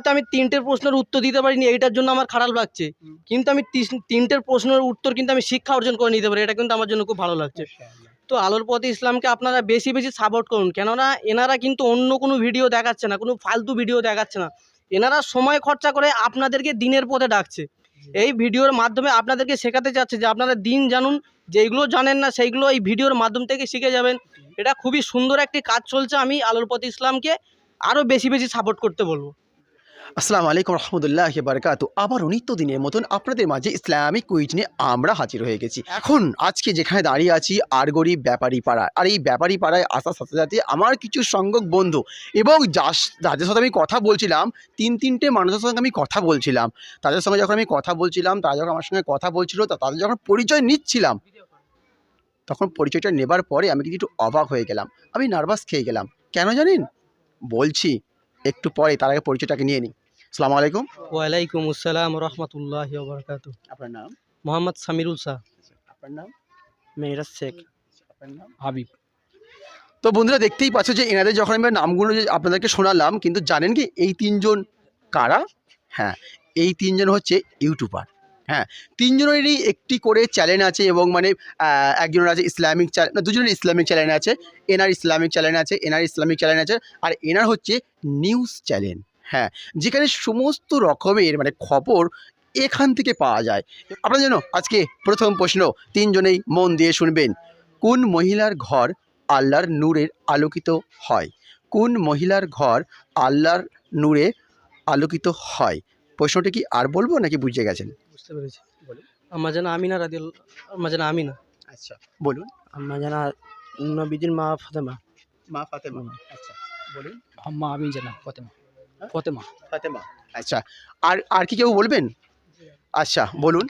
হয়তো আমি তিনটের প্রশ্নের উত্তর দিতে পারিনি এইটার জন্য আমার খারাপ লাগছে। কিন্তু আমি তিনটের প্রশ্নের উত্তর কিন্তু আমি শিক্ষা অর্জন করে নিতে পারি এটা কিন্তু আমার জন্য খুব ভালো লাগছে। তো আলোর পথে ইসলামকে আপনারা বেশি বেশি সাপোর্ট করুন কেননা এনারা কিন্তু অন্য কোনো ভিডিও দেখাচ্ছে না কোনো ফালতু ভিডিও দেখাচ্ছে না। এনারা সময় খরচা করে আপনাদেরকে দিনের পথে ডাকছে। এই ভিডিওর মাধ্যমে আপনাদেরকে শেখাতে চাচ্ছে যে আপনারা দিন জানুন যেইগুলো জানেন না সেইগুলো এই ভিডিওর মাধ্যম থেকে শিখে যাবেন। এটা খুবই সুন্দর একটি কাজ চলছে আমি আলোর পথে ইসলামকে আরও বেশি বেশি সাপোর্ট করতে বলব। আসসালামু আলাইকুম রহমতুল্লাহ বারকাতু। আবারও নিত্য দিনের মতন আপনাদের মাঝে ইসলামিক কুইজ নিয়ে আমরা হাজির হয়ে গেছি। এখন আজকে যেখানে দাঁড়িয়ে আছি আরগরি ব্যাপারী পাড়া আর এই ব্যাপারী পাড়ায় আসার সাথে সাথে আমার কিছু সংখ্যক বন্ধু এবং যাদের সাথে আমি কথা বলছিলাম, তিন তিনটে মানুষের সঙ্গে আমি কথা বলছিলাম। তাদের সঙ্গে যখন আমি কথা বলছিলাম, তারা যখন আমার সঙ্গে কথা বলছিল তাদের যখন পরিচয় নিচ্ছিলাম, তখন পরিচয়টা নেবার পরে আমি কিন্তু একটু অবাক হয়ে গেলাম। আমি নার্ভাস খেয়ে গেলাম। কেন জানেন? বলছি, একটু পরে তার আগে পরিচয়টাকে নিয়ে নিই। সালাম আলাইকুম। ওয়ালাইকুম আসসালাম রহমতুল্লাহ বরকাত আপনার নাম? মোহাম্মদ সামিরুল শাহ। আপনার নাম? মেহরাজ শেখ। আপনার নাম? হাবিব। তো বন্ধুরা দেখতেই পাচ্ছ যে এনাদের যখন আমি নামগুলো আপনাদেরকে শোনালাম কিন্তু জানেন কি এই তিনজন কারা? হ্যাঁ এই তিনজন হচ্ছে ইউটিউবার। হ্যাঁ তিনজনেরই একটি করে চ্যানেল আছে এবং মানে একজনের আছে ইসলামিক চ্যানেল না দুজনের ইসলামিক চ্যানেল আছে এনার ইসলামিক চ্যানেল আছে এনার ইসলামিক চ্যানেল আছে আর এনার হচ্ছে নিউজ চ্যানেল হ্যাঁ যেখানে সমস্ত রকমের মানে খবর এখান থেকে পাওয়া যায়। আপনার জন্য আজকে প্রথম প্রশ্ন তিনজনেই মন দিয়ে শুনবেন কোন মহিলার ঘর আল্লাহর নূরের আলোকিত হয়? কোন মহিলার ঘর আল্লাহর নূরে আলোকিত হয়? প্রশ্নটি কি আর বলব নাকি বুঝে গেছেন? বুঝতে পেরেছি বলুন। আমার যেন আমিনা রাদিল আমার যেন আমিনা। আচ্ছা বলুন। আমার যেন নবীজির মা ফাতেমা। মা ফাতেমা আচ্ছা বলুন। আম্মা আমি যেন ফাতেমা। ফাতেমা। ফাতেমা। আচ্ছা আর আর কি কেউ বলবেন? আচ্ছা বলুন।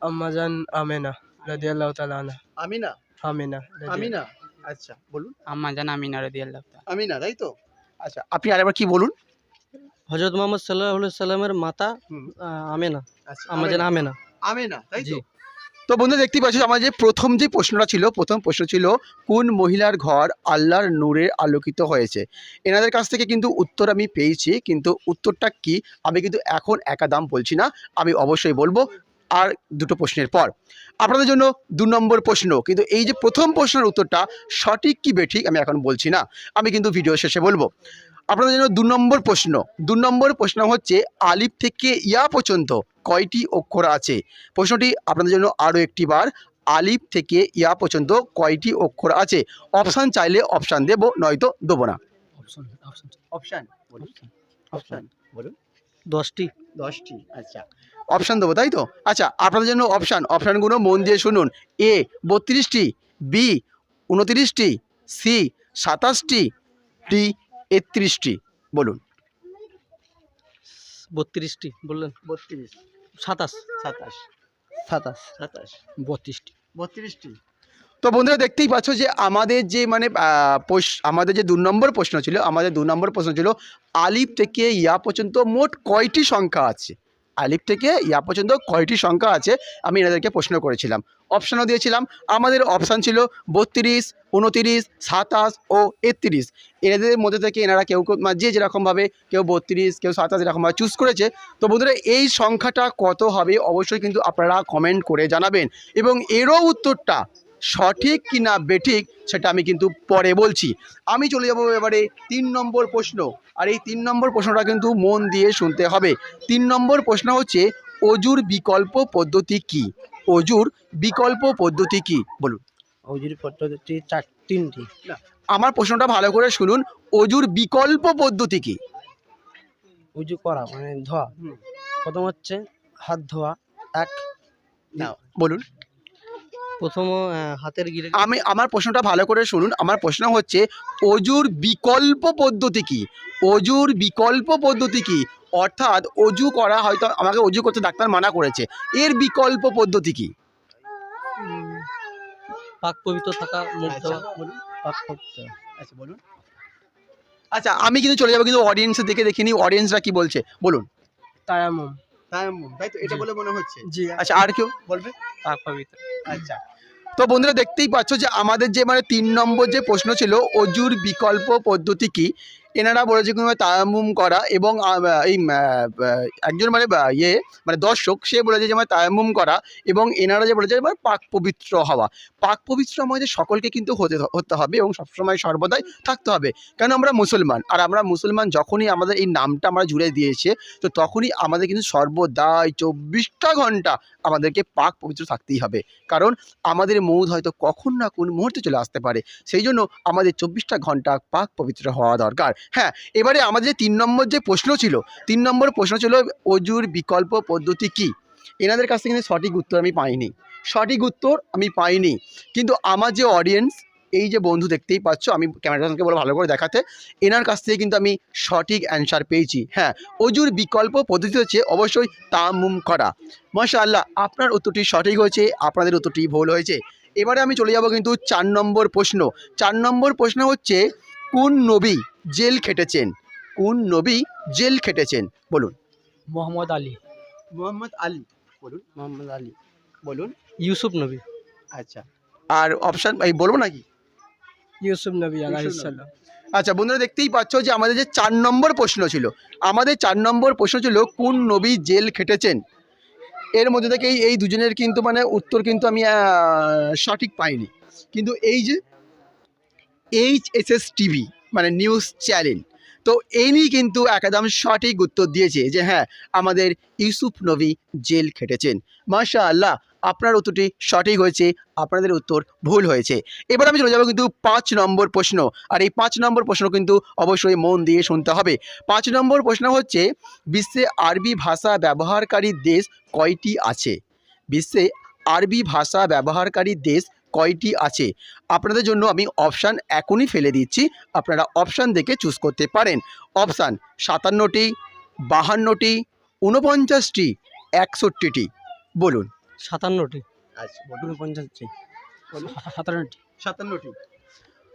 আম্মা জান আমেনা রাদিয়াল্লাহু তাআলা আনহা। আমিনা? আমিনা আমিনা? আচ্ছা বলুন। আম্মা জান আমিনা রাদিয়াল্লাহু তাআলা। আমিনা তাই তো? আচ্ছা আপনি আরেকবার কি বলুন? হযরত মুহাম্মদ সাল্লাল্লাহু আলাইহি সাল্লামের মাতা হুম। আহ, আমেনা। আচ্ছা আম্মা জান আমেনা। আমিনা। তাই জি। তো বন্ধু দেখতেই পাচ্ছ আমার যে প্রথম যে প্রশ্নটা ছিল, প্রথম প্রশ্ন ছিল, কোন মহিলার ঘর আল্লাহর নূরে আলোকিত হয়েছে? এনাদের কাছ থেকে কিন্তু উত্তর আমি পেয়েছি, কিন্তু উত্তরটা কি? আমি কিন্তু এখন একা দাম বলছি না, আমি অবশ্যই বলব। আর দুটো প্রশ্নের পর, আপনাদের জন্য দু নম্বর প্রশ্ন, কিন্তু এই যে প্রথম প্রশ্নের উত্তরটা সঠিক কি বেঠিক আমি এখন বলছি না, আমি কিন্তু ভিডিও শেষে বলব। আপনাদের জন্য দু নম্বর প্রশ্ন, দু নম্বর প্রশ্ন হচ্ছে আলিফ থেকে ইয়া পর্যন্ত কয়টি অক্ষর আছে? প্রশ্নটি আপনাদের জন্য আরও একটি বার। আলিফ থেকে ইয়া পর্যন্ত কয়টি অক্ষর আছে? অপশান চাইলে অপশান দেবো নয়তো দেবো না। Option option option option. বলুন। দশটি। দশটি আচ্ছা। অপশান দেবো তাই তো? আচ্ছা আপনাদের জন্য অপশান। অপশানগুলো মন দিয়ে শুনুন। এ বত্রিশটি বি উনতিরিশটি সি সাতাশটি ডি একত্রিশটি বলুন। বত্রিশটি বললেন। বত্রিশ। সাতাশ। সাতাশ। সাতাশ। সাতাশ। বত্রিশটি। বত্রিশটি। তো বন্ধুরা দেখতেই পাচ্ছ যে আমাদের যে মানে আহ, আমাদের যে দু নম্বর প্রশ্ন ছিল আমাদের দু নম্বর প্রশ্ন ছিল আলিফ থেকে ইয়া পর্যন্ত মোট কয়টি সংখ্যা আছে? আলিফ থেকে ইয়া পর্যন্ত কয়টি সংখ্যা আছে, আমি এনাদেরকে প্রশ্ন করেছিলাম। অপশানও দিয়েছিলাম, আমাদের অপশান ছিল বত্রিশ, উনতিরিশ, সাতাশ ও একত্রিশ। এনাদের মধ্যে থেকে এনারা কেউ যে যেরকমভাবে কেউ বত্রিশ, কেউ সাতাশ এরকমভাবে চুজ করেছে। তো বন্ধুরা, এই সংখ্যাটা কত হবে অবশ্যই কিন্তু আপনারা কমেন্ট করে জানাবেন। এবং এরও উত্তরটা সঠিক কি না বেঠিক সেটা আমি কিন্তু পরে বলছি। আমি চলে যাব এবারে তিন নম্বর প্রশ্ন। আর এই তিন নম্বর প্রশ্নটা কিন্তু মন দিয়ে শুনতে হবে। তিন নম্বর প্রশ্ন হচ্ছে অজুর বিকল্প পদ্ধতি কি? অজুর বিকল্প পদ্ধতি কি? বলুন। অজুর পদ্ধতি চার তিনটি। আমার প্রশ্নটা ভালো করে শুনুন। অজুর বিকল্প পদ্ধতি কি? উজু করা মানে ধোয়া। প্রথম হচ্ছে হাত ধোয়া এক। বলুন। প্রথম হাতের গিরে আমি আমার প্রশ্নটা ভালো করে শুনুন। আমার প্রশ্ন হচ্ছে অজুর বিকল্প পদ্ধতি কি? অজুর বিকল্প পদ্ধতি কি? অর্থাৎ অজু করা হয়তো আমাকে অজু করতে ডাক্তার মানা করেছে। এর বিকল্প পদ্ধতি কি? পাক পবিত্র থাকা মুখ আচ্ছা, বলুন। পাক পবিত্র। আচ্ছা বলুন। আচ্ছা আমি কিন্তু চলে যাব কিন্তু অডিয়েন্সের দিকে দেখিনি। অডিয়েন্সরা কি বলছে? বলুন। তায়ামুম তায়ামুম তাই তো? এটা জি। বলে মনে হচ্ছে। জি। আচ্ছা আর কেউ? বলবে? পাক পবিত্র। আচ্ছা। তো বন্ধুরা দেখতেই পাচ্ছ যে আমাদের যে মানে তিন নম্বর যে প্রশ্ন ছিল, অজুর বিকল্প পদ্ধতি কি? এনারা বলেছে কোনো তায়াম্মুম করা এবং এই একজন মানে ইয়ে মানে দর্শক, সে বলেছে যে মানে তায়াম্মুম করা এবং এনারা যে বলেছে মানে পাক পবিত্র হওয়া। পাক পবিত্র আমাদের সকলকে কিন্তু হতে হতে হবে এবং সবসময় সর্বদাই থাকতে হবে। কেন আমরা মুসলমান? আর আমরা মুসলমান যখনই আমাদের এই নামটা আমরা জুড়ে দিয়েছে, তো তখনই আমাদের কিন্তু সর্বদাই চব্বিশটা ঘণ্টা আমাদেরকে পাক পবিত্র থাকতেই হবে। কারণ আমাদের মৌধ হয়তো কখন না কোন মুহূর্তে চলে আসতে পারে। সেই জন্য আমাদের চব্বিশটা ঘণ্টা পাক পবিত্র হওয়া দরকার। হ্যাঁ এবারে আমাদের তিন নম্বর যে প্রশ্ন ছিল, তিন নম্বর প্রশ্ন ছিল অজুর বিকল্প পদ্ধতি কি? এনাদের কাছ থেকে কিন্তু সঠিক উত্তর আমি পাইনি। সঠিক উত্তর আমি পাইনি। কিন্তু আমার যে অডিয়েন্স এই যে বন্ধু দেখতেই পাচ্ছ, আমি ক্যামেরাকে বলে ভালো করে দেখাতে, এনার কাছ থেকে কিন্তু আমি সঠিক অ্যান্সার পেয়েছি। হ্যাঁ অজুর বিকল্প পদ্ধতি হচ্ছে অবশ্যই তামুম করা। মাশাআল্লাহ, আপনার উত্তরটি সঠিক হয়েছে, আপনাদের উত্তরটি ভুল হয়েছে। এবারে আমি চলে যাব কিন্তু চার নম্বর প্রশ্ন। চার নম্বর প্রশ্ন হচ্ছে, কোন নবী জেল খেটেছেন। কোন নবী জেল খেটেছেন? বলুন। মোহাম্মদ আলী। মোহাম্মদ আলী। বলুন মোহাম্মদ আলী। বলুন। ইউসুফ নবী। আচ্ছা। আর অপশান এই বলব নাকি? ইউসুফ নবী আলাইহিসসালাম। আচ্ছা বন্ধুরা দেখতেই পাচ্ছ যে আমাদের যে চার নম্বর প্রশ্ন ছিল আমাদের চার নম্বর প্রশ্ন ছিল কোন নবী জেল খেটেছেন? এর মধ্যে থেকেই এই দুজনের কিন্তু মানে উত্তর কিন্তু আমি সঠিক পাইনি। কিন্তু এই যে এইচ এস এস টিভি মানে নিউজ চ্যানেল তো এই নিয়ে কিন্তু একদম সঠিক উত্তর দিয়েছে যে হ্যাঁ আমাদের ইউসুফ নবী জেল খেটেছেন। মাশা আল্লাহ আপনার উত্তরটি সঠিক হয়েছে, আপনাদের উত্তর ভুল হয়েছে। এবার আমি চলে যাব কিন্তু পাঁচ নম্বর প্রশ্ন। আর এই পাঁচ নম্বর প্রশ্ন কিন্তু অবশ্যই মন দিয়ে শুনতে হবে। পাঁচ নম্বর প্রশ্ন হচ্ছে, বিশ্বে আরবি ভাষা ব্যবহারকারী দেশ কয়টি আছে? বিশ্বে আরবি ভাষা ব্যবহারকারী দেশ কয়টি আছে? আপনাদের জন্য আমি অপশান এখনই ফেলে দিচ্ছি। আপনারা অপশান দেখে চুজ করতে পারেন। অপশান সাতান্নটি বাহান্নটি ঊনপঞ্চাশটি একষট্টিটি। বলুন। সাতান্নটি। আচ্ছা উনপঞ্চাশটি সাতান্নটি। সাতান্নটি।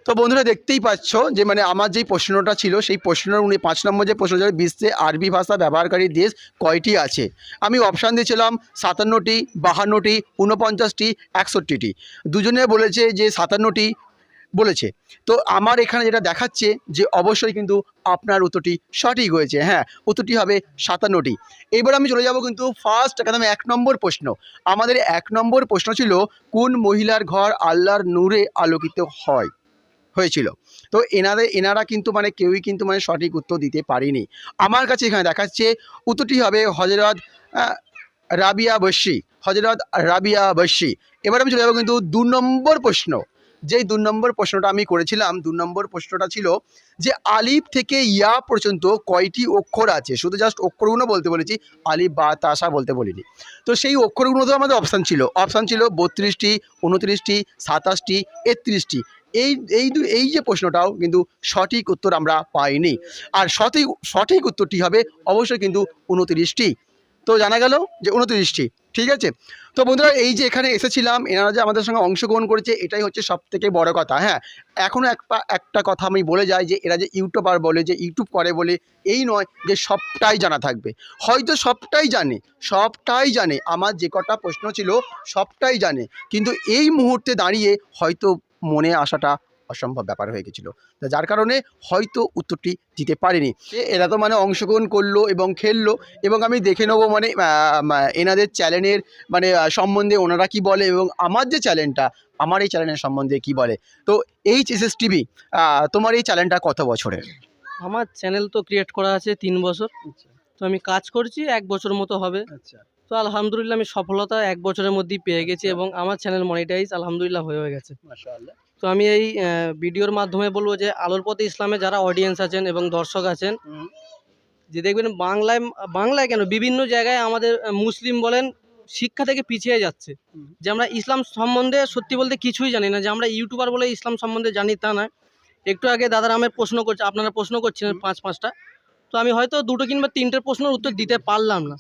তো বন্ধুরা দেখতেই পাচ্ছ যে মানে আমার যেই প্রশ্নটা ছিল, সেই প্রশ্নের উনি পাঁচ নম্বর যে প্রশ্ন ছিল, বিশ্বে আরবি ভাষা ব্যবহারকারী দেশ কয়টি আছে? আমি অপশান দিয়েছিলাম সাতান্নটি, বাহান্নটি, ঊনপঞ্চাশটি, একষট্টিটি। দুজনে বলেছে যে সাতান্নটি বলেছে। তো আমার এখানে যেটা দেখাচ্ছে যে অবশ্যই কিন্তু আপনার উত্তরটি সঠিক হয়েছে। হ্যাঁ উত্তরটি হবে সাতান্নটি। এবার আমি চলে যাব কিন্তু ফার্স্ট একদম এক নম্বর প্রশ্ন। আমাদের এক নম্বর প্রশ্ন ছিল, কোন মহিলার ঘর আল্লাহর নূরে আলোকিত হয়? হয়েছিল। তো এনাদের এনারা কিন্তু মানে কেউই কিন্তু মানে সঠিক উত্তর দিতে পারেনি। আমার কাছে এখানে দেখাচ্ছে, উত্তরটি হবে হজরত রাবিয়া বস্যি হজরত রাবিয়া বস্যি এবার আমি চলে যাব কিন্তু দু নম্বর প্রশ্ন। যেই দু নম্বর প্রশ্নটা আমি করেছিলাম, দু নম্বর প্রশ্নটা ছিল যে আলিফ থেকে ইয়া পর্যন্ত কয়টি অক্ষর আছে? শুধু জাস্ট অক্ষরগুলো বলতে বলেছি, আলিফ, বা তাসা বলতে বলিনি। তো সেই অক্ষরগুলো তো আমাদের অপশান ছিল। অপশান ছিল বত্রিশটি, উনত্রিশটি, সাতাশটি, একত্রিশটি। এই এই এই যে প্রশ্নটাও কিন্তু সঠিক উত্তর আমরা পাইনি। আর সঠিক সঠিক উত্তরটি হবে অবশ্যই কিন্তু উনত্রিশটি। তো জানা গেল যে উনত্রিশটি, ঠিক আছে? তো বন্ধুরা, এই যে এখানে এসেছিলাম, এনারা যে আমাদের সঙ্গে অংশগ্রহণ করেছে, এটাই হচ্ছে সব থেকে বড় কথা হ্যাঁ? এখনও একটা একটা কথা আমি বলে যাই যে, এরা যে ইউটিউবার বলে, যে ইউটিউব করে বলে, এই নয় যে সবটাই জানা থাকবে। হয়তো সবটাই জানে সবটাই জানে, আমার যে কটা প্রশ্ন ছিল সবটাই জানে, কিন্তু এই মুহূর্তে দাঁড়িয়ে হয়তো মনে আসাটা অসম্ভব ব্যাপার হয়ে গেছিল। তো যার কারণে হয়তো উত্তরটি দিতে পারেনি। এ এরা তো মানে অংশগ্রহণ করল এবং খেললো এবং আমি দেখে নেব মানে এনাদের চ্যানেলের মানে সম্বন্ধে ওনারা কি বলে এবং আমার যে চ্যানেলটা আমার এই চ্যানেলের সম্বন্ধে কি বলে। তো এইচ এস এস টিভি তোমার এই চ্যানেলটা কত বছরের? আমার চ্যানেল তো ক্রিয়েট করা আছে তিন বছর। তো আমি কাজ করছি এক বছর মতো হবে। আচ্ছা। তো আলহামদুলিল্লাহ আমি সফলতা এক বছরের মধ্যেই পেয়ে গেছি এবং আমার চ্যানেল মনিটাইজ আলহামদুলিল্লাহ হয়ে গেছে। তো আমি এই ভিডিওর মাধ্যমে বলব যে আলোর পথে ইসলামে যারা অডিয়েন্স আছেন এবং দর্শক আছেন যে দেখবেন বাংলায় বাংলায় কেন বিভিন্ন জায়গায় আমাদের মুসলিম বলেন শিক্ষা থেকে পিছিয়ে যাচ্ছে। যে আমরা ইসলাম সম্বন্ধে সত্যি বলতে কিছুই জানি না যে আমরা ইউটিউবার বলে ইসলাম সম্বন্ধে জানি তা না একটু আগে দাদারা আমার প্রশ্ন করছে আপনারা প্রশ্ন করছিলেন পাঁচ পাঁচটা। তো আমি হয়তো দুটো কিংবা তিনটের প্রশ্নের উত্তর দিতে পারলাম না।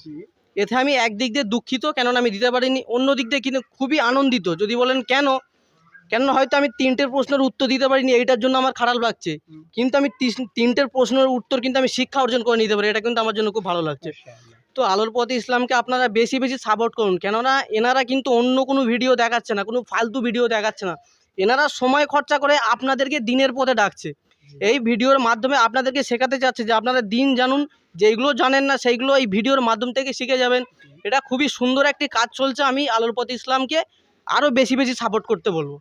এতে আমি একদিক দিয়ে দুঃখিত কেননা আমি দিতে পারিনি। অন্য দিক দিয়ে কিন্তু খুবই আনন্দিত। যদি বলেন কেন? কেননা হয়তো আমি তিনটের প্রশ্নের উত্তর দিতে পারিনি এইটার জন্য আমার খারাপ লাগছে। কিন্তু আমি তিনটের প্রশ্নের উত্তর কিন্তু আমি শিক্ষা অর্জন করে নিতে পারি এটা কিন্তু আমার জন্য খুব ভালো লাগছে। তো আলোর পথে ইসলামকে আপনারা বেশি বেশি সাপোর্ট করুন। কেননা এনারা কিন্তু অন্য কোনো ভিডিও দেখাচ্ছে না কোনো ফালতু ভিডিও দেখাচ্ছে না। এনারা সময় খরচা করে আপনাদেরকে দিনের পথে ডাকছে। এই ভিডিওর মাধ্যমে আপনাদেরকে শেখাতে চাচ্ছে যে আপনারা দিন জানুন যেইগুলো জানেন না সেইগুলো এই ভিডিওর মাধ্যম থেকে শিখে যাবেন। এটা খুবই সুন্দর একটি কাজ চলছে। আমি আলোর পথ ইসলামকে আরও বেশি বেশি সাপোর্ট করতে বলব।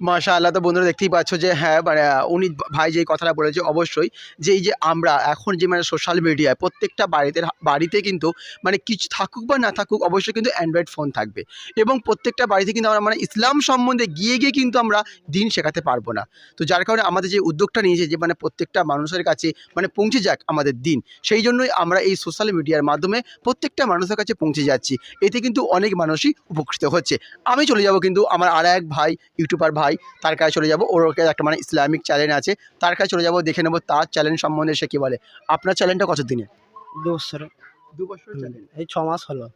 মাশা আল্লাহ তো বন্ধুরা দেখতেই পাচ্ছ যে হ্যাঁ মানে উনি ভাই যে কথাটা বলেছে, অবশ্যই যে, এই যে আমরা এখন যে মানে সোশ্যাল মিডিয়ায় প্রত্যেকটা বাড়িতে বাড়িতে কিন্তু মানে কিছু থাকুক বা না থাকুক, অবশ্যই কিন্তু অ্যান্ড্রয়েড ফোন থাকবে। এবং প্রত্যেকটা বাড়িতে কিন্তু আমরা মানে ইসলাম সম্বন্ধে গিয়ে গিয়ে কিন্তু আমরা দিন শেখাতে পারব না। তো যার কারণে আমাদের যে, উদ্যোগটা নিয়েছে যে মানে প্রত্যেকটা মানুষের কাছে মানে পৌঁছে যাক আমাদের দিন, সেই জন্যই আমরা এই সোশ্যাল মিডিয়ার মাধ্যমে প্রত্যেকটা মানুষের কাছে পৌঁছে যাচ্ছি। এতে কিন্তু অনেক মানুষই উপকৃত হচ্ছে। আমি চলে যাব কিন্তু আমার আর এক ভাই ইউটিউবার ভাই তার কাছে চলে যাব। ওর একটা মানে ইসলামিক চ্যানেল আছে। তার কাছে চলে যাব দেখে নেব তার চ্যানেল সম্বন্ধে সে কী বলে। আপনার চ্যানেলটা কত দিনে দু বছর দু বছর এই ছ মাস হলো।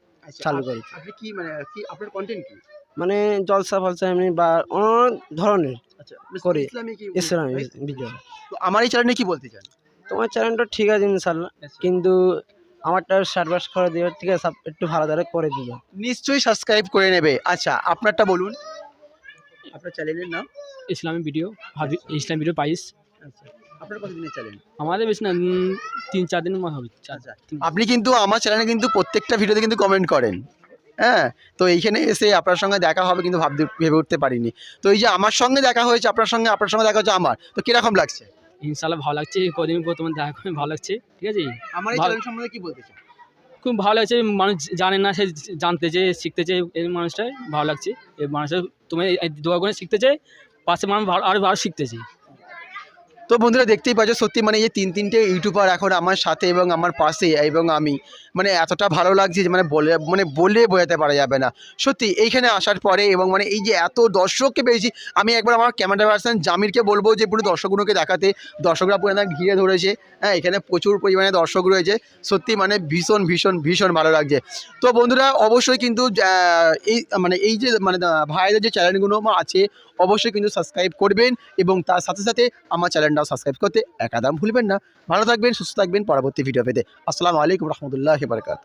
চালু করেছি। আপনি কি মানে কি আপনার কন্টেন্ট কি? মানে জলসা ফলসা এমনি বা অনেক ধরনের আচ্ছা করি। ইসলামিক ইসলামী ভিডিও তো আমার এই চ্যানেলে কি বলতে চান? তোমার চ্যানেলটা ঠিক আছে ইনশাল্লাহ কিন্তু আমারটা সার্ভাস করে দিও ঠিক আছে? একটু ভালো ধরে করে দিও। নিশ্চয়ই সাবস্ক্রাইব করে নেবে। আচ্ছা আপনারটা বলুন। আপনার চ্যানেলের নাম? ইসলামী ভিডিও ভাবি ইসলাম ভিডিও পাইস। আচ্ছা আপনার কত দিনের চ্যানেল? আমাদের বেশি না তিন চার দিন মতো হবে। আচ্ছা আপনি কিন্তু আমার চ্যানেলে কিন্তু প্রত্যেকটা ভিডিওতে কিন্তু কমেন্ট করেন। হ্যাঁ তো এইখানে এসে আপনার সঙ্গে দেখা হবে কিন্তু ভাবতে ভেবে উঠতে পারিনি। তো এই যে আমার সঙ্গে দেখা হয়েছে আপনার সঙ্গে আপনার সঙ্গে দেখা হচ্ছে আমার তো কীরকম লাগছে? ইনশাল্লাহ ভালো লাগছে কদিন পর তোমার দেখা করে ভালো লাগছে ঠিক আছে? আমার এই ভালো- চ্যানেল সম্বন্ধে কি বলতে চান? খুব ভালো লাগছে, মানুষ জানে না, সে জানতে চেয়ে, শিখতে চেয়ে, এই মানুষটাই ভালো লাগছে, এই মানুষটা, তুমি এই দোয়া করে শিখতে চাই পাশে মানুষ ভালো আরও ভালো শিখতে চাই তো বন্ধুরা দেখতেই পাচ্ছ, সত্যি মানে এই তিন তিনটে ইউটিউবার এখন আমার সাথে এবং আমার পাশে এবং আমি। মানে এতটা ভালো লাগছে যে মানে বলে মানে বলে বোঝাতে পারা যাবে না। সত্যি এইখানে আসার পরে এবং মানে এই যে এত দর্শককে পেয়েছি, আমি একবার আমার ক্যামেরা পার্সন জামিরকে বলব যে পুরো দর্শকগুলোকে দেখাতে। দর্শকরা পুরো একদম ঘিরে ধরেছে। হ্যাঁ এখানে প্রচুর পরিমাণে দর্শক রয়েছে। সত্যি মানে ভীষণ ভীষণ ভীষণ ভালো লাগছে। তো বন্ধুরা অবশ্যই কিন্তু এই মানে এই যে মানে ভাইদের যে চ্যানেলগুলো আছে অবশ্যই কিন্তু সাবস্ক্রাইব করবেন এবং তার সাথে সাথে আমার চ্যানেলটাও সাবস্ক্রাইব করতে একাদাম ভুলবেন না। ভালো থাকবেন, সুস্থ থাকবেন। পরবর্তী ভিডিও পেতে আসসালামু আলাইকুম রহমতুল্লাহ বারকাত